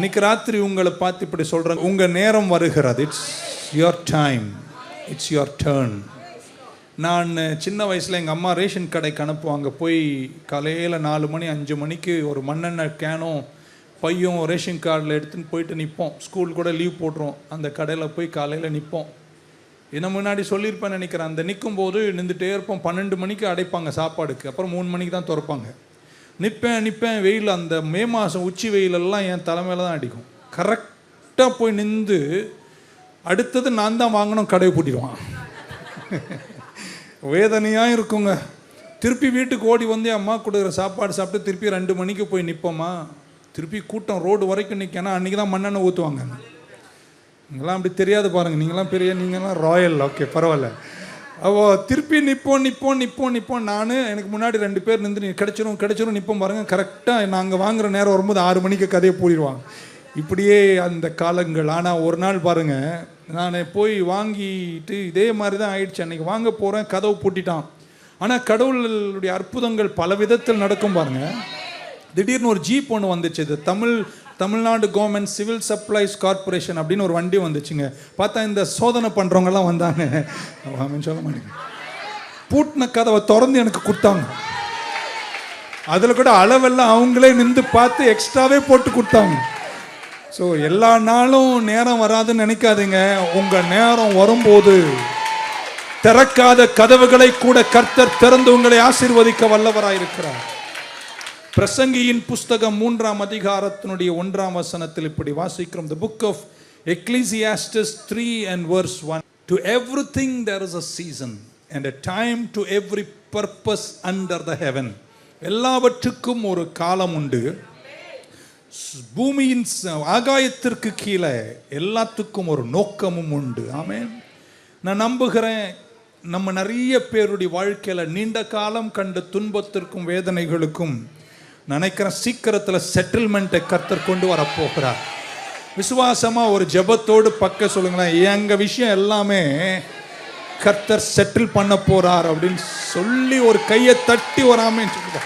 இன்னைக்கு ராத்திரி உங்களை பார்த்து இப்படி சொல்கிறாங்க உங்கள் நேரம் வருகிறது. It's your time it's your turn நான் சின்ன வயசில் எங்கள் அம்மா ரேஷன் கடைக்கு அனுப்புவாங்க. போய் காலையில் நாலு மணி அஞ்சு மணிக்கு ஒரு மண்ணெண்ணெய் கேனும் பையும் ரேஷன் கார்டில் எடுத்துன்னு போயிட்டு நிற்போம் ஸ்கூல் கூட லீவ் போட்டுரும் அந்த கடையில் போய் காலையில் நிற்போம் என்ன முன்னாடி சொல்லியிருப்பேன் நினைக்கிறேன். அந்த நிற்கும் போது நின்றுட்டே இருப்போம். பன்னெண்டு மணிக்கு அடைப்பாங்க சாப்பாடுக்கு. அப்புறம் மூணு மணிக்கு தான் திறப்பாங்க. நிற்பேன் நிற்பேன் வெயில். அந்த மே மாதம் உச்சி வெயிலெல்லாம் என் தலைமையில் தான் அடிக்கும். கரெக்டாக போய் நின்று அடுத்தது நான் தான் வாங்கணும் கடையை பூட்டிடுவான். வேதனையாக இருக்குங்க. திருப்பி வீட்டுக்கு ஓடி வந்து அம்மா கொடுக்குற சாப்பாடு சாப்பிட்டு திருப்பி ரெண்டு மணிக்கு போய் நிற்போமா திருப்பி கூட்டம் ரோடு வரைக்கும் நிற்கனா அன்றைக்கி தான் மண்ணெண்ணெய் ஊற்றுவாங்க நீங்களாம் அப்படி தெரியாது பாருங்கள் நீங்களாம் பெரிய நீங்களாம் ராயல். ஓகே பரவாயில்ல. அவோ திருப்பி நிற்போம் நிற்போம் நிற்போம் நிற்போம் நான் எனக்கு முன்னாடி ரெண்டு பேர் நின்று நீ கிடைச்சிரும் கிடச்சிரும் நிற்போம் பாருங்க. கரெக்டாக நாங்கள் வாங்குற நேரம் வரும்போது ஆறு மணிக்கு கதையை பூடிடுவாங்க இப்படியே அந்த காலங்கள். ஆனால் ஒரு நாள் பாருங்கள் நான் போய் வாங்கிட்டு இதே மாதிரி தான் ஆயிடுச்சு. அன்னைக்கு வாங்க போகிறேன் கதவு பூட்டிட்டான். ஆனால் கடவுளுடைய அற்புதங்கள் பல விதத்தில் நடக்கும் பாருங்கள் திடீர்னு ஒரு ஜீப் ஒன்று வந்துச்சு. இது Tamil Tamil Nadu government civil supplies corporation அப்படின்னு ஒரு வண்டி வந்துச்சுங்க. பார்த்தா இந்த சோதனை பண்ணுறவங்கலாம் வந்தாங்க. ஆமென் சொல்ல மாட்டேங்க. பூட்டின கதவை திறந்து எனக்கு கொடுத்தாங்க. அதில் கூட அளவெல்லாம் அவங்களே நின்று பார்த்து எக்ஸ்ட்ராவே போட்டு கொடுத்தாங்க. ஸோ எல்லா நாளும் நேரம் வராதுன்னு நினைக்காதீங்க. உங்கள் நேரம் வரும்போது திறக்காத கதவுகளை கூட கர்த்தர் திறந்து உங்களை ஆசீர்வதிக்க வல்லவராயிருக்கிறார். பிரசங்கியின் புஸ்தகம் மூன்றாம் அதிகாரத்தினுடைய ஒன்றாம் வசனத்தில் இப்படி வாசிக்கிறோம். The book of Ecclesiastes three and verse one to every thing there is a season and a time to every purpose under the heaven எல்லாவற்றுக்கும் ஒரு காலம் உண்டு. பூமியின் ஆகாயத்திற்கு கீழே எல்லாத்துக்கும் ஒரு நோக்கமும் உண்டு. ஆமேன் நான் நம்புகிறேன் நம்ம நிறைய பேருடைய வாழ்க்கையில் நீண்ட காலம் கண்ட துன்பத்திற்கும் வேதனைகளுக்கும் நினைக்கிறேன் சீக்கிரத்தில் செட்டில்மெண்ட்டை கர்த்தர் கொண்டு வர போகிறார் விசுவாசமா ஒரு ஜெபத்தோடு பக்க சொல்லுங்களேன். எங்கள் விஷயம் எல்லாமே கர்த்தர் செட்டில் பண்ண போகிறார் அப்படின்னு சொல்லி ஒரு கையை தட்டி வராமன்னு சொல்லுங்க.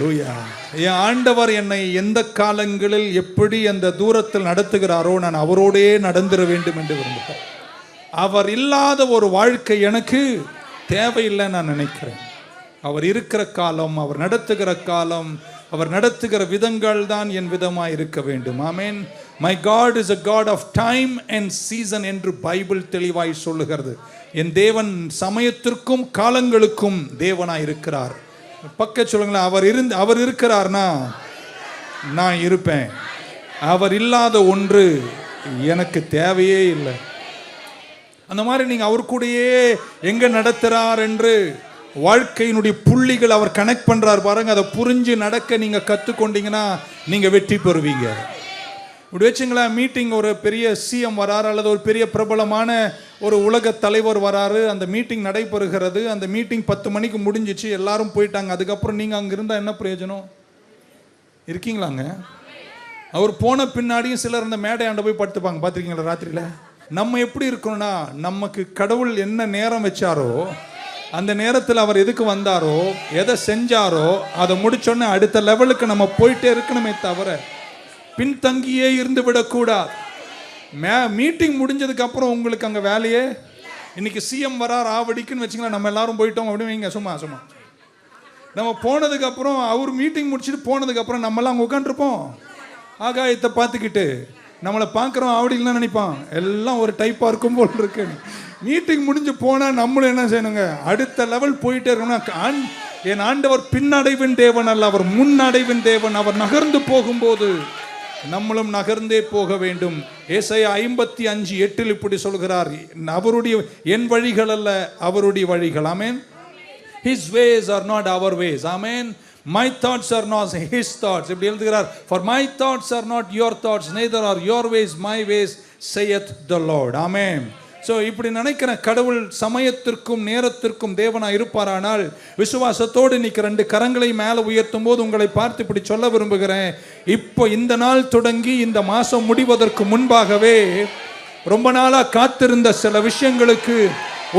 லூயா என் ஆண்டவர் என்னை எந்த காலங்களில் எப்படி அந்த தூரத்தில் நடத்துகிறாரோ நான் அவரோடே நடந்துட வேண்டும் என்று விரும்புகிறேன். அவர் இல்லாத ஒரு வாழ்க்கை எனக்கு தேவையில்லை நான் நினைக்கிறேன். அவர் இருக்கிற காலம் அவர் நடத்துகிற காலம் அவர் நடத்துகிற விதங்கள் தான் என் விதமாய் இருக்க வேண்டும். Amen my God is a God of time and season என்று பைபிள் தெளிவாய் சொல்லுகிறது. என் தேவன் சமயத்திற்கும் காலங்களுக்கும் தேவனாய் இருக்கிறார். பக்க சொல்லுங்களேன் அவர் இருந்து அவர் இருக்கிறார்னா? நான் இருப்பேன். அவர் இல்லாத ஒன்று எனக்கு தேவையே இல்லை. அந்த மாதிரி நீங்கள் அவர் கூடயே எங்கே நடத்துகிறார் என்று வாழ்க்கையினுடைய புள்ளிகள் அவர் கனெக்ட் பண்றார் பாருங்க. அதை புரிஞ்சு நடக்க நீங்க கத்துக்கொண்டீங்கன்னா நீங்க வெற்றி பெறுவீங்க. இப்படி வச்சுங்களேன் மீட்டிங் ஒரு பெரிய சிஎம் வராரு அல்லது ஒரு பெரிய பிரபலமான ஒரு உலக தலைவர் வராரு. அந்த மீட்டிங் நடைபெறுகிறது. அந்த மீட்டிங் பத்து மணிக்கு முடிஞ்சிச்சு. எல்லாரும் போயிட்டாங்க. அதுக்கப்புறம் நீங்க அங்க இருந்தா என்ன பிரயோஜனம்? இருக்கீங்களாங்க? அவர் போன பின்னாடியும் சிலர் அந்த மேடையாண்ட போய் படுத்துப்பாங்க. பார்த்துருக்கீங்களா ராத்திரியில்? நம்ம எப்படி இருக்கணும்னா நமக்கு கடவுள் என்ன நேரம் வச்சாரோ அந்த நேரத்தில் அவர் எதுக்கு வந்தாரோ எதை செஞ்சாரோ அதை முடிச்சோன்னே அடுத்த லெவலுக்கு நம்ம போயிட்டே இருக்கணுமே தவிர பின்தங்கியே இருந்து விடக்கூடாது. மே மீட்டிங் முடிஞ்சதுக்கு அப்புறம் உங்களுக்கு அங்கே வேலையே? இன்னைக்கு சிஎம் வரார் ஆவடிக்குன்னு வச்சுங்களேன் நம்ம எல்லாரும் போயிட்டோம் அப்படின்னு வைங்க சும்மா சும்மா. நம்ம போனதுக்கு அப்புறம் அவர் மீட்டிங் முடிச்சுட்டு போனதுக்கு அப்புறம் நம்மலாம் அங்கே உட்காந்துருப்போம் ஆகாயத்தை பார்த்துக்கிட்டு நம்மளை பார்க்குறோம் ஆவடிலாம் நினைப்பான். எல்லாம் ஒரு டைப்பாக இருக்கும் போல் இருக்குன்னு மீட்டிங் முடிஞ்சு போனால் நம்மளும் என்ன செய்யணுங்க? அடுத்த லெவல் போயிட்டே இருக்கணும்னா ஆண் என் ஆண்டவர் பின்னடைவின் தேவன் அல்ல அவர் முன்னடைவின் தேவன் அவர் நகர்ந்து போகும்போது நம்மளும் நகர்ந்தே போக வேண்டும். ஏசைய ஐம்பத்தி அஞ்சு எட்டில் இப்படி சொல்கிறார் அவருடைய என் வழிகள் அல்ல அவருடைய வழிகள். Amen his ways are not our ways amen my thoughts are not his thoughts இப்படி எழுதுகிறார் for my thoughts are not your thoughts neither are your ways my ways saith the Lord. Amen. So இப்படி நினைக்கிற கடவுள் சமயத்திற்கும் நேரத்திற்கும் தேவனா இருப்பாரானால் விசுவாசத்தோடு இன்னைக்கு ரெண்டு கரங்களை மேலே உயர்த்தும் போது உங்களை பார்த்து இப்படி சொல்ல விரும்புகிறேன். இப்போ இந்த நாள் தொடங்கி இந்த மாதம் முடிவதற்கு முன்பாகவே ரொம்ப நாளாக காத்திருந்த சில விஷயங்களுக்கு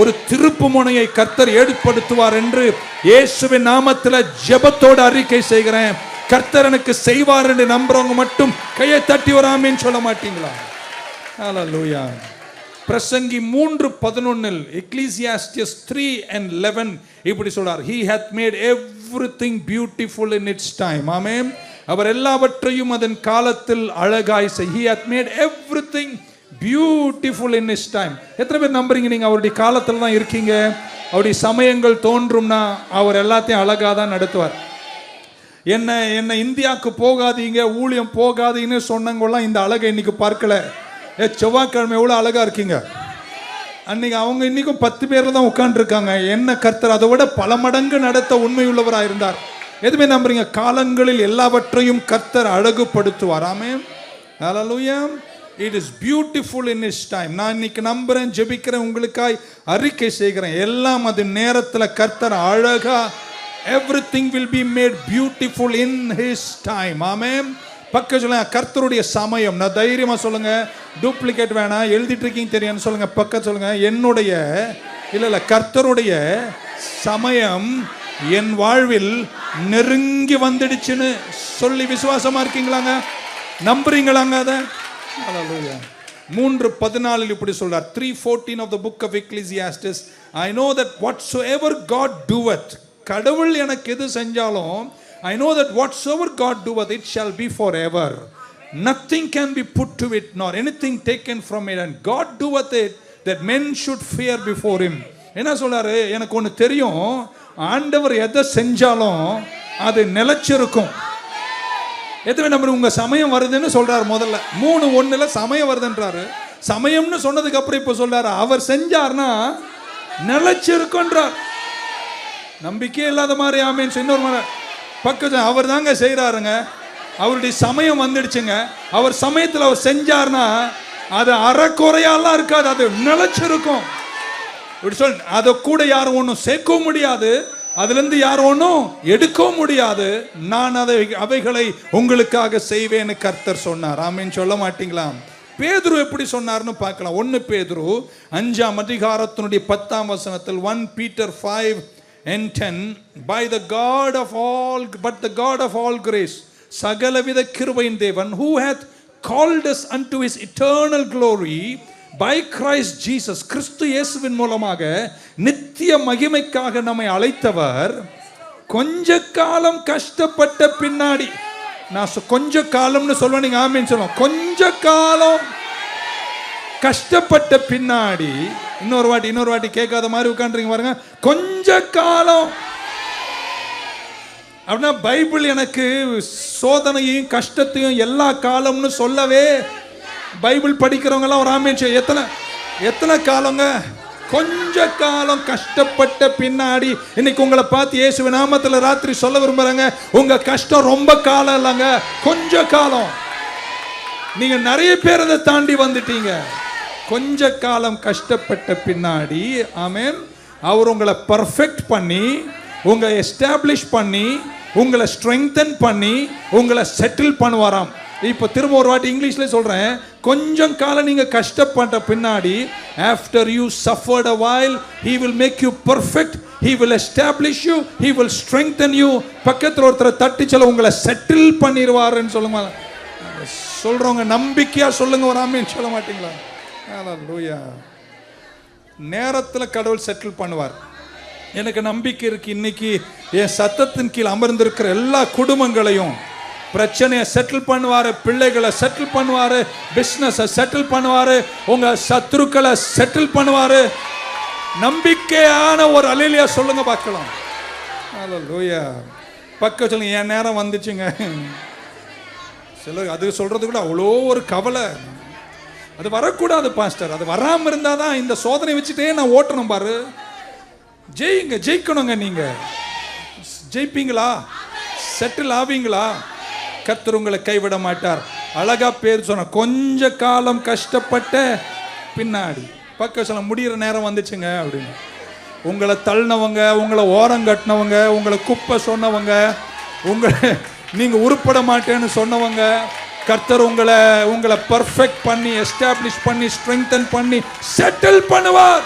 ஒரு திருப்பு முனையை கர்த்தர் ஏற்படுத்துவார் என்று இயேசுவின் நாமத்தில் ஜெபத்தோடு அறிக்கை செய்கிறேன். கர்த்தர் எனக்கு செய்வார் என்று நம்புறவங்க மட்டும் கையை தட்டி வராமேன்னு சொல்ல மாட்டீங்களா? லூயா பிரசங்கி மூன்று பதினொன்னில் எக்லீசியாஸ்டியஸ் த்ரீ அண்ட் லெவன் இப்படி சொல்றார். He hath made every thing beautiful in its time amen அவர் எல்லாவற்றையும் அதன் காலத்தில் அழகாய் செய். He hath made every thing beautiful in is time எத்தனை பேர் நம்புறீங்க? நீங்கள் அவருடைய காலத்தில் தான் இருக்கீங்க. அவருடைய சமயங்கள் தோன்றும்னா அவர் எல்லாத்தையும் அழகாக தான் நடத்துவார். என்ன என்ன இந்தியாவுக்கு போகாதீங்க ஊழியம் போகாதீங்கன்னு சொன்னவங்களாம் இந்த அழகை இன்னைக்கு பார்க்கல. ஏ செவ்வாய்க்கிழமை எவ்வளோ அழகாக இருக்கீங்க. அன்னைக்கு அவங்க இன்னைக்கும் பத்து பேரில் தான் உட்காந்துருக்காங்க என்ன கர்த்தர் அதை விட பல மடங்கு நடத்த உண்மையுள்ளவராக இருந்தார். எதுவுமே நம்புறீங்க? காலங்களில் எல்லாவற்றையும் கர்த்தர் அழகுபடுத்துவார். ஆமே ஹalleluya it is beautiful in his time நான் இன்னைக்கு நம்புறேன் ஜெபிக்கிறேன் உங்களுக்காய் அறிக்கை செய்கிறேன். எல்லாம் அது நேரத்தில் கர்த்தர் அழகா everything will be made beautiful in his time ஆமே பக்கம் சொல்லுங்க கர்த்தருடைய சமயம். நான் தைரியமா சொல்லுங்க டூப்ளிகேட் வேணாம் எழுதிட்டு இருக்கீங்க தெரியும்னு சொல்லுங்க பக்கம் சொல்லுங்க. என்னுடைய இல்ல இல்ல கர்த்தருடைய சமயம் என் வாழ்வில் நெருங்கி வந்துடுச்சுன்னு சொல்லி விசுவாசமா இருக்கீங்களாங்க? நம்புறீங்களாங்க அதை. மூன்று பதினாலில் இப்படி சொல்றார். Three fourteen of the book of Ecclesiastes I know that whatsoever God doeth கடவுள் எனக்கு எது செஞ்சாலும் I know that whatsoever God doeth it shall be for ever nothing can be put to it nor any thing taken from it and God doeth it that men should fear before him. என்ன சொல்றாரு? எனக்கு ஒன்று தெரியும். ஆண்டவர் எதை செஞ்சாலும் அது நிலைச்சிருக்கும். எத்தனை நம்பர் உங்க சமயம் வருதுன்னு சொல்றாரு முதல்ல. மூணு ஒண்ணுல சமயம் வருதுன்றாரு. சமயம்னு சொன்னதுக்கு அப்புறம் இப்ப சொல்றாரு அவர் செஞ்சார்னா நிலச்சிருக்குன்றார். நம்பிக்கையே இல்லாத மாதிரி ஆமேன்னு இன்னொரு மாதிரி பக்கத்து அவர் தாங்க செய்கிறாருங்க அவருடைய சமயம் வந்துடுச்சுங்க. அவர் சமயத்தில் அவர் செஞ்சார்னா அது அறக்குறையாலாம் இருக்காது. அது நிலைச்சிருக்கும். இப்படி சொல் அதை கூட யாரும் ஒன்றும் சேர்க்கவும் முடியாது. அதுலேருந்து யாரும் ஒன்றும் எடுக்கவும் முடியாது. நான் அதை அவைகளை உங்களுக்காக செய்வேன்னு கர்த்தர் சொன்னார். ஆமேன்னு சொல்ல மாட்டீங்களா? பேதுரு எப்படி சொன்னார்னு பார்க்கலாம். ஒன்று பேதுரு அஞ்சாம் அதிகாரத்தினுடைய பத்தாம் வசனத்தில் one Peter five and 10 by the god of all but the god of all grace சகலவித கிருபையின் தேவன் who hath called us unto his eternal glory by Christ Jesus கிறிஸ்து இயேசுவின் மூலமாக நித்திய மகிமைக்காக நம்மை அழைத்தவர். கொஞ்ச காலம் கஷ்டப்பட்ட பின்னாடி நான் சொ- கொஞ்ச காலம்னு சொல்லுவேன் நீங்க ஆமின்னு சொல்லுவோம் கொஞ்ச காலம் கஷ்டப்பட்ட பின்னாடி இன்னொரு வாட்டி இன்னொரு வாட்டி கேட்காத மாதிரி உட்காந்துருங்க பாருங்க. கொஞ்ச காலம். அப்படின்னா பைபிள் எனக்கு சோதனையும் கஷ்டத்தையும் எல்லா காலம்னு சொல்லவே பைபிள் படிக்கிறவங்கலாம் ஒரு ஆமீன் எத்தனை எத்தனை காலங்க? கொஞ்ச காலம் கஷ்டப்பட்ட பின்னாடி இன்னைக்கு உங்களை பார்த்து இயேசு நாமத்தில் ராத்திரி சொல்ல விரும்புறாங்க. உங்க கஷ்டம் ரொம்ப காலம் இல்லைங்க. கொஞ்ச காலம். நீங்க நிறைய பேர் அதை தாண்டி வந்துட்டீங்க. கொஞ்ச காலம் கஷ்டப்பட்ட பின்னாடி ஆமேன் அவர் உங்களை பர்ஃபெக்ட் பண்ணி உங்களை எஸ்டாப்ளிஷ் பண்ணி உங்களை ஸ்ட்ரெங்தன் பண்ணி உங்களை செட்டில் பண்ணுவாராம். இப்போ திரும்ப ஒரு வாட்டி இங்கிலீஷ்ல சொல்கிறேன் கொஞ்சம் காலம் நீங்கள் கஷ்டப்பட்ட பின்னாடி after you suffered a while he will make you perfect he will establish you he will strengthen you பக்கத்தில் ஒருத்தரை தட்டி சொல்ல உங்களை செட்டில் பண்ணிடுவாருன்னு சொல்லுங்க. சொல்கிறவங்க நம்பிக்கையாக சொல்லுங்க ஒரு சொல்ல மாட்டீங்களா? ஹalleluya நேரத்தில் கடவுள் செட்டில் பண்ணுவார். எனக்கு நம்பிக்கை இருக்கு இன்னைக்கு. என் சத்தத்தின் கீழ் அமர்ந்திருக்கிற எல்லா குடும்பங்களையும் பிரச்சனையை செட்டில் பண்ணுவாரு பிள்ளைகளை செட்டில் பண்ணுவார் பிஸ்னஸை செட்டில் பண்ணுவார் உங்கள் சத்துருக்களை செட்டில் பண்ணுவார். நம்பிக்கையான ஒரு அலையிலியா சொல்லுங்க பார்க்கலாம். ஹalleluya பக்கம் சொல்லுங்க என் நேரம் வந்துச்சுங்க. சிலர் அது சொல்றது கூட அவ்வளோ ஒரு கவலை. அது வரக்கூடாது பாஸ்டர். அது வராமல் இருந்தால் தான் இந்த சோதனை வச்சுட்டே நான் ஓட்டணும் பாரு. ஜெயிங்க ஜெயிக்கணுங்க நீங்கள் ஜெயிப்பீங்களா? செட்டில் ஆவீங்களா? கத்தர் உங்களை கைவிட மாட்டார். அழகா பேர் சொன்ன கொஞ்ச காலம் கஷ்டப்பட்ட பின்னாடி. பக்க சொல்ல முடியிற நேரம் வந்துச்சுங்க அப்படின்னு. உங்களை தள்ளினவங்க உங்களை ஓரம் கட்டினவங்க உங்களை குப்பை சொன்னவங்க உங்களை நீங்கள் உருப்பட மாட்டேன்னு சொன்னவங்க கர்த்தர் உங்களை உங்களை பர்ஃபெக்ட் பண்ணி எஸ்டாப்ளிஷ் பண்ணி ஸ்ட்ரெங்தன் பண்ணி செட்டில் பண்ணுவார்.